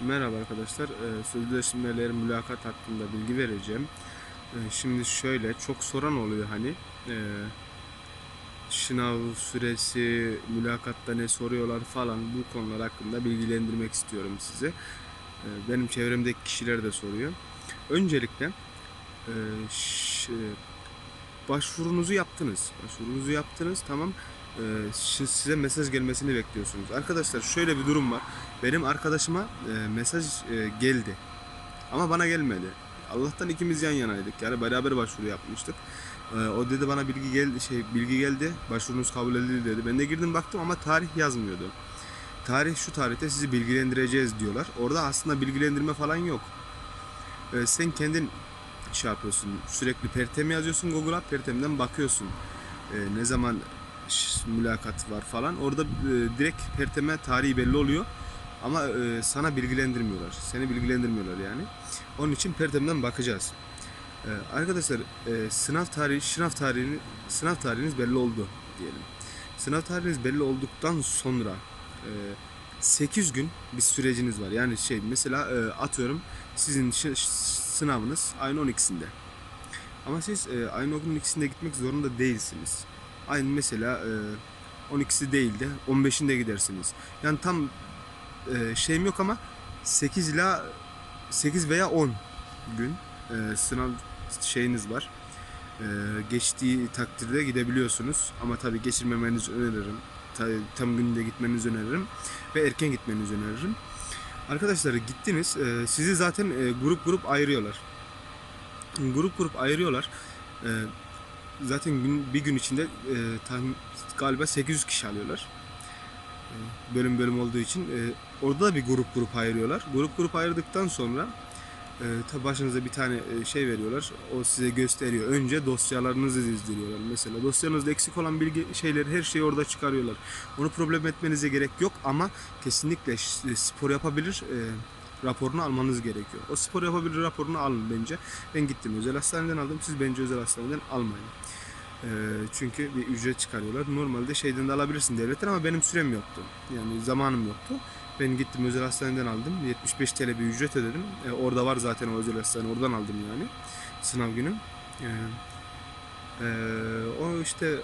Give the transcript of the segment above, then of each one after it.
Merhaba arkadaşlar. Ee, Sözleşmeler mülakat hakkında bilgi vereceğim. Ee, Şimdi şöyle çok soran oluyor hani ee, sınav süresi, mülakatta ne soruyorlar falan bu konular hakkında bilgilendirmek istiyorum size. Benim çevremdeki kişiler de soruyor. Öncelikle ş- başvurunuzu yaptınız. Başvurunuzu yaptınız tamam. Şi- size mesaj gelmesini bekliyorsunuz. Arkadaşlar şöyle bir durum var. Benim arkadaşıma e, mesaj e, geldi. Ama bana gelmedi. Allah'tan ikimiz yan yanaydık. Yani beraber başvuru yapmıştık. E, o dedi bana bilgi geldi şey bilgi geldi. Başvurunuz kabul edildi dedi. Ben de girdim baktım ama tarih yazmıyordu. Tarih şu tarihte sizi bilgilendireceğiz diyorlar. Orada aslında bilgilendirme falan yok. E, sen kendin şey yapıyorsun. Sürekli Pertem yazıyorsun Google'a. Pertem'den bakıyorsun. E, ne zaman mülakat var falan. Orada e, direkt Pertem'e tarihi belli oluyor. Ama e, sana bilgilendirmiyorlar. Seni bilgilendirmiyorlar yani. Onun için Pertem'den bakacağız. E, arkadaşlar e, sınav tarihi, sınav tarihini, sınav tarihiniz belli oldu diyelim. Sınav tarihiniz belli olduktan sonra e, 8 gün bir süreciniz var. Yani şey mesela e, atıyorum sizin sınavınız ayın 12'sinde. Ama siz e, ayın 12'sinde gitmek zorunda değilsiniz. Ayın mesela e, 12'si değil de 15'inde gidersiniz. Yani tam e, şeyim yok ama 8 ila 8 veya 10 gün e, sınav şeyiniz var. E, geçtiği takdirde gidebiliyorsunuz ama tabii geçirmemenizi öneririm. Ta- tam günde gitmenizi öneririm ve erken gitmenizi öneririm. Arkadaşlar gittiniz sizi zaten grup grup ayırıyorlar. Grup grup ayırıyorlar. E, zaten gün, bir gün içinde e, tahmin, galiba 800 kişi alıyorlar bölüm bölüm olduğu için e, orada da bir grup grup ayırıyorlar. Grup grup ayırdıktan sonra e, tabi başınıza bir tane e, şey veriyorlar. O size gösteriyor. Önce dosyalarınızı dizdiriyorlar. Mesela dosyanızda eksik olan bilgi şeyleri her şeyi orada çıkarıyorlar. Onu problem etmenize gerek yok ama kesinlikle ş- spor yapabilir e, raporunu almanız gerekiyor. O spor yapabilir raporunu alın bence. Ben gittim özel hastaneden aldım. Siz bence özel hastaneden almayın. Ee, çünkü bir ücret çıkarıyorlar. Normalde şeyden de alabilirsin devletten ama benim sürem yoktu. Yani zamanım yoktu. Ben gittim özel hastaneden aldım. 75 TL bir ücret ödedim. Ee, orada var zaten o özel hastane. Oradan aldım yani. Sınav günü. Ee, ee, o işte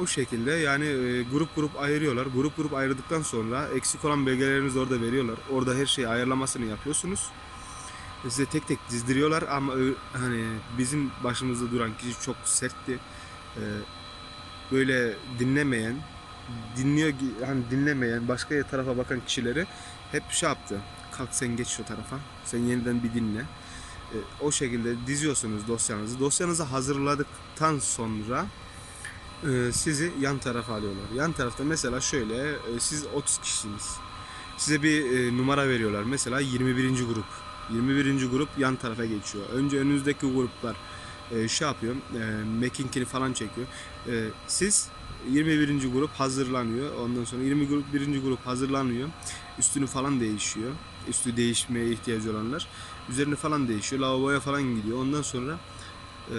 o şekilde yani e, grup grup ayırıyorlar. Grup grup ayırdıktan sonra eksik olan belgelerinizi orada veriyorlar. Orada her şeyi ayarlamasını yapıyorsunuz. Size tek tek dizdiriyorlar ama e, hani bizim başımızda duran kişi çok sertti. Ee, böyle dinlemeyen, dinliyor hani dinlemeyen, başka tarafa bakan kişileri hep şey yaptı. Kalk sen geç şu tarafa. Sen yeniden bir dinle. Ee, o şekilde diziyorsunuz dosyanızı. Dosyanızı hazırladıktan sonra e, sizi yan tarafa alıyorlar. Yan tarafta mesela şöyle e, siz 30 kişisiniz. Size bir e, numara veriyorlar. Mesela 21. grup. 21. grup yan tarafa geçiyor. Önce önünüzdeki gruplar e, şey yapıyor. E, Macking'ini falan çekiyor. E, siz 21. grup hazırlanıyor. Ondan sonra 20 grup 1. grup hazırlanıyor. Üstünü falan değişiyor. Üstü değişmeye ihtiyacı olanlar. Üzerini falan değişiyor. Lavaboya falan gidiyor. Ondan sonra e,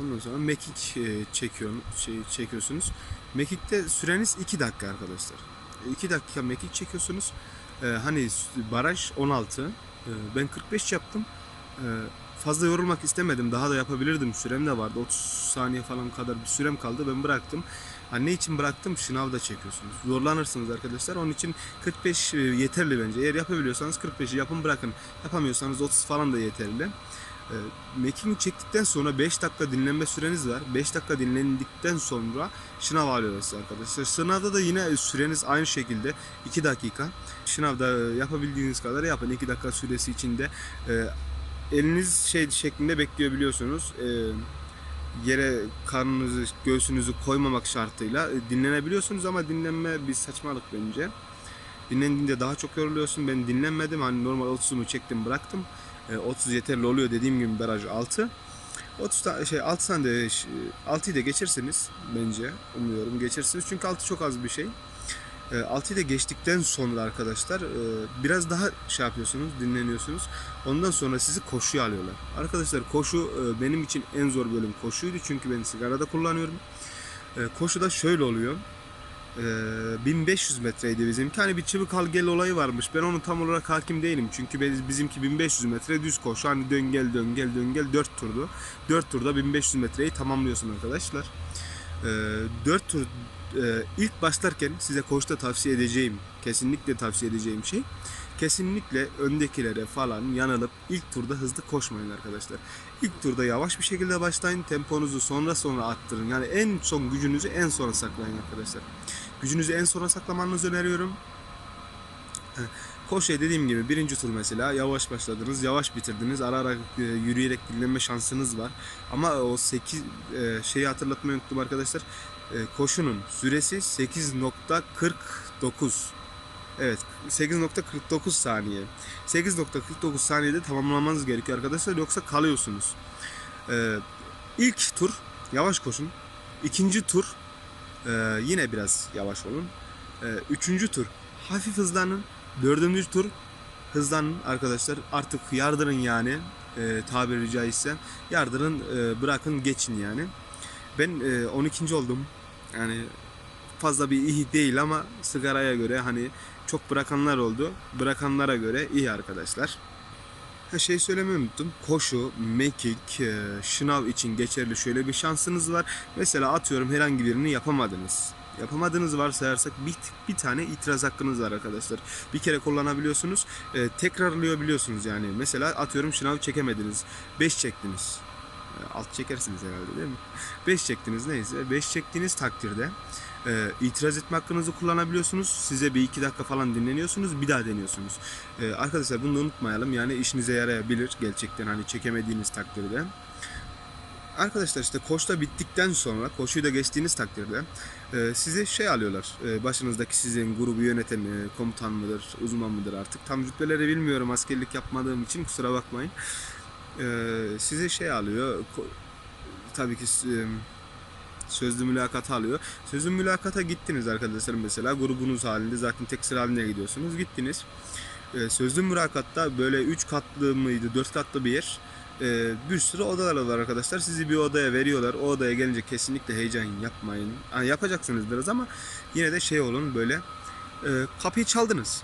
ondan sonra mekik e, çekiyor, şey, çekiyorsunuz. Mekikte süreniz 2 dakika arkadaşlar. 2 dakika mekik çekiyorsunuz. E, hani baraj 16. E, ben 45 yaptım. E, fazla yorulmak istemedim. Daha da yapabilirdim. Sürem de vardı. 30 saniye falan kadar bir sürem kaldı. Ben bıraktım. Ha, ne için bıraktım? Şınav da çekiyorsunuz. Zorlanırsınız arkadaşlar. Onun için 45 e, yeterli bence. Eğer yapabiliyorsanız 45'i yapın bırakın. Yapamıyorsanız 30 falan da yeterli. E, Making çektikten sonra 5 dakika dinlenme süreniz var. 5 dakika dinlendikten sonra şınav alıyorlar size arkadaşlar. Sınavda da yine süreniz aynı şekilde 2 dakika. Sınavda e, yapabildiğiniz kadar yapın. 2 dakika süresi içinde e, eliniz şey şeklinde bekliyor biliyorsunuz. E, yere karnınızı, göğsünüzü koymamak şartıyla e, dinlenebiliyorsunuz ama dinlenme bir saçmalık bence. Dinlendiğinde daha çok yoruluyorsun. Ben dinlenmedim. Hani normal 30'umu çektim bıraktım. E, 30 yeterli oluyor dediğim gibi baraj 6. 30 ta- şey 6 tane de 6'yı da geçersiniz bence. Umuyorum geçersiniz. Çünkü 6 çok az bir şey. E, 6'yı da geçtikten sonra arkadaşlar e, biraz daha şey yapıyorsunuz, dinleniyorsunuz. Ondan sonra sizi koşuya alıyorlar. Arkadaşlar koşu e, benim için en zor bölüm koşuydu. Çünkü ben sigarada kullanıyorum. E, koşuda şöyle oluyor. Ee, 1500 metreydi bizimki. Hani bir çubuk al gel olayı varmış. Ben onu tam olarak hakim değilim. Çünkü biz- bizimki 1500 metre düz koşu. Hani dön gel dön gel 4 turdu. 4 turda 1500 metreyi tamamlıyorsun arkadaşlar. Ee, 4 tur e, ilk başlarken size koşta tavsiye edeceğim, kesinlikle tavsiye edeceğim şey kesinlikle öndekilere falan yanılıp ilk turda hızlı koşmayın arkadaşlar. İlk turda yavaş bir şekilde başlayın. Temponuzu sonra sonra arttırın. Yani en son gücünüzü en sona saklayın arkadaşlar. Gücünüzü en sona saklamanızı öneriyorum. Koşuya dediğim gibi birinci tur mesela yavaş başladınız, yavaş bitirdiniz. Ara ara e, yürüyerek dinlenme şansınız var. Ama o 8 e, şeyi hatırlatmayı unuttum arkadaşlar. E, koşunun süresi 8.49. Evet 8.49 saniye. 8.49 saniyede tamamlamanız gerekiyor arkadaşlar yoksa kalıyorsunuz. Ee, ilk tur yavaş koşun. İkinci tur e, yine biraz yavaş olun. Ee, üçüncü tur hafif hızlanın. Dördüncü tur hızlanın arkadaşlar. Artık yardırın yani e, tabiri caizse. Yardırın e, bırakın geçin yani. Ben e, 12. oldum. Yani fazla bir iyi değil ama sigaraya göre hani çok bırakanlar oldu. Bırakanlara göre iyi arkadaşlar. Ha şey söylemeyi unuttum. Koşu, mekik, e, şınav için geçerli şöyle bir şansınız var. Mesela atıyorum herhangi birini yapamadınız. Yapamadığınız varsayarsak bir, bir tane itiraz hakkınız var arkadaşlar. Bir kere kullanabiliyorsunuz. E, tekrarlayabiliyorsunuz yani. Mesela atıyorum şınav çekemediniz. 5 çektiniz. E, alt çekersiniz herhalde değil mi? 5 çektiniz neyse. 5 çektiğiniz takdirde e, itiraz etme hakkınızı kullanabiliyorsunuz. Size bir iki dakika falan dinleniyorsunuz. Bir daha deniyorsunuz. E, arkadaşlar bunu da unutmayalım. Yani işinize yarayabilir gerçekten hani çekemediğiniz takdirde. Arkadaşlar işte koşta bittikten sonra koşuyu da geçtiğiniz takdirde e, sizi şey alıyorlar. E, başınızdaki sizin grubu yöneten e, komutan mıdır, uzman mıdır artık. Tam rütbeleri bilmiyorum askerlik yapmadığım için kusura bakmayın. E, sizi şey alıyor. ko- tabii ki e, sözlü mülakata alıyor. Sözlü mülakata gittiniz arkadaşlar mesela grubunuz halinde zaten tek sıra haline gidiyorsunuz. Gittiniz. Ee, sözlü mülakatta böyle 3 katlı mıydı 4 katlı bir yer. Ee, bir sürü odalar var arkadaşlar. Sizi bir odaya veriyorlar. O odaya gelince kesinlikle heyecan yapmayın. Yani yapacaksınız biraz ama yine de şey olun böyle. e, kapıyı çaldınız.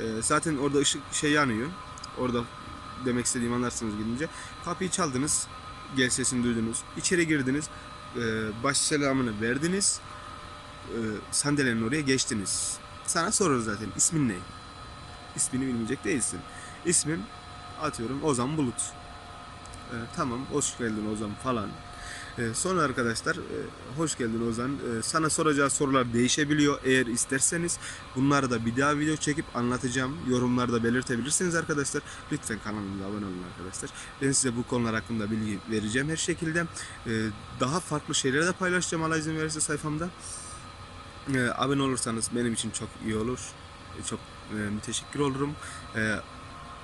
E, zaten orada ışık şey yanıyor. Orada demek istediğimi anlarsınız gidince. Kapıyı çaldınız. Gel sesini duydunuz. İçeri girdiniz e, baş selamını verdiniz. E, sandalyenin oraya geçtiniz. Sana sorur zaten ismin ne? İsmini bilmeyecek değilsin. İsmim atıyorum Ozan Bulut. E, tamam hoş geldin Ozan falan. E, sonra arkadaşlar e, hoş geldin Ozan. E, sana soracağı sorular değişebiliyor. Eğer isterseniz bunları da bir daha video çekip anlatacağım. Yorumlarda belirtebilirsiniz arkadaşlar. Lütfen kanalımıza abone olun arkadaşlar. Ben size bu konular hakkında bilgi vereceğim her şekilde. E, daha farklı şeyleri de paylaşacağım Allah izin verirse sayfamda. E, abone olursanız benim için çok iyi olur. Çok e, müteşekkir olurum. E,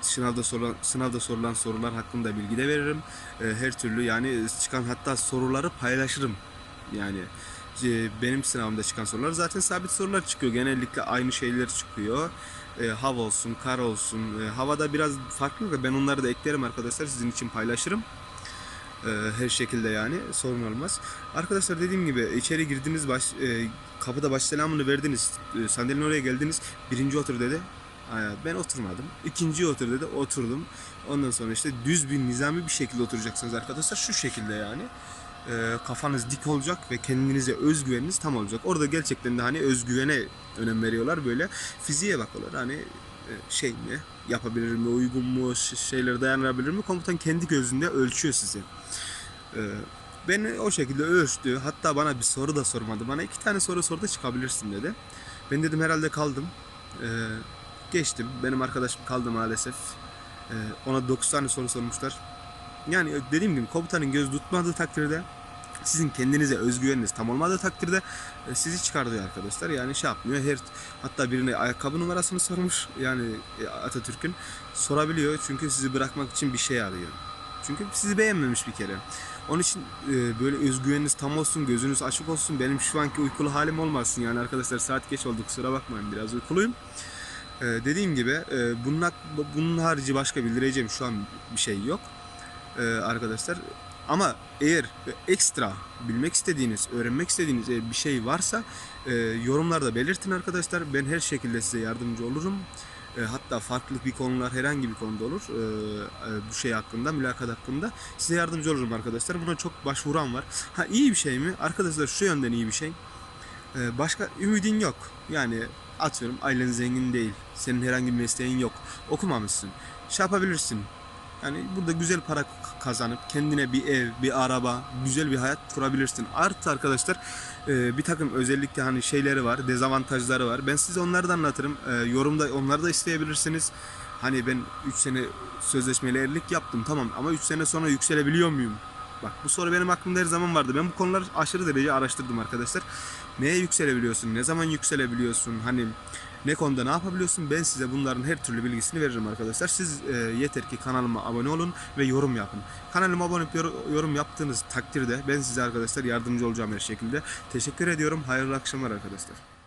sınavda sorulan sınavda sorulan sorular hakkında bilgi de veririm. E, her türlü yani çıkan hatta soruları paylaşırım. Yani e, benim sınavımda çıkan sorular zaten sabit sorular çıkıyor. Genellikle aynı şeyler çıkıyor. E, olsun, kar olsun. E, havada biraz farklı da ben onları da eklerim arkadaşlar. Sizin için paylaşırım. E, her şekilde yani sorun olmaz. Arkadaşlar dediğim gibi içeri girdiniz baş, e, kapıda baş selamını verdiniz. E, sandalyenin oraya geldiniz. Birinci otur dedi. Ben oturmadım. İkinci otur dedi. Oturdum. Ondan sonra işte düz bir nizami bir şekilde oturacaksınız arkadaşlar. Şu şekilde yani. E, kafanız dik olacak ve kendinize özgüveniniz tam olacak. Orada gerçekten de hani özgüvene önem veriyorlar böyle. Fiziğe bakıyorlar. Hani e, şey mi? Yapabilir mi? Uygun mu? Şeylere dayanabilir mi? Komutan kendi gözünde ölçüyor sizi. E, Beni o şekilde ölçtü. Hatta bana bir soru da sormadı. Bana iki tane soru sordu çıkabilirsin dedi. Ben dedim herhalde kaldım. E, geçtim. Benim arkadaşım kaldı maalesef. E, ona 9 tane soru sormuşlar. Yani dediğim gibi komutanın göz tutmadığı takdirde sizin kendinize özgüveniniz tam olmadığı takdirde e, sizi çıkartıyor arkadaşlar. Yani şey yapmıyor. Her hatta birine ayakkabı numarasını sormuş. Yani e, Atatürk'ün sorabiliyor çünkü sizi bırakmak için bir şey arıyor. Çünkü sizi beğenmemiş bir kere. Onun için e, böyle özgüveniniz tam olsun, gözünüz açık olsun. Benim şu anki uykulu halim olmasın. Yani arkadaşlar saat geç oldu kusura bakmayın biraz uykuluyum. E, dediğim gibi e, bunun, bunun harici başka bildireceğim şu an bir şey yok. E, arkadaşlar Ama eğer ekstra bilmek istediğiniz, öğrenmek istediğiniz e, bir şey varsa e, yorumlarda belirtin arkadaşlar. Ben her şekilde size yardımcı olurum. E, hatta farklı bir konular herhangi bir konuda olur. E, e, bu şey hakkında, mülakat hakkında size yardımcı olurum arkadaşlar. Buna çok başvuran var. Ha iyi bir şey mi? Arkadaşlar şu yönden iyi bir şey. E, başka ümidin yok. Yani atıyorum ailen zengin değil. Senin herhangi bir mesleğin yok. Okumamışsın. Şey yapabilirsin. Yani burada güzel para kazanıp kendine bir ev, bir araba, güzel bir hayat kurabilirsin. Artı arkadaşlar e, bir takım özellikle hani şeyleri var, dezavantajları var. Ben size onları da anlatırım. E, yorumda onları da isteyebilirsiniz. Hani ben 3 sene sözleşmeli evlilik yaptım tamam ama 3 sene sonra yükselebiliyor muyum? Bak bu soru benim aklımda her zaman vardı. Ben bu konuları aşırı derece araştırdım arkadaşlar. Neye yükselebiliyorsun? Ne zaman yükselebiliyorsun? Hani ne konuda ne yapabiliyorsun? Ben size bunların her türlü bilgisini veririm arkadaşlar. Siz e, yeter ki kanalıma abone olun ve yorum yapın. Kanalıma abone olup yor- yorum yaptığınız takdirde ben size arkadaşlar yardımcı olacağım her şekilde. Teşekkür ediyorum. Hayırlı akşamlar arkadaşlar.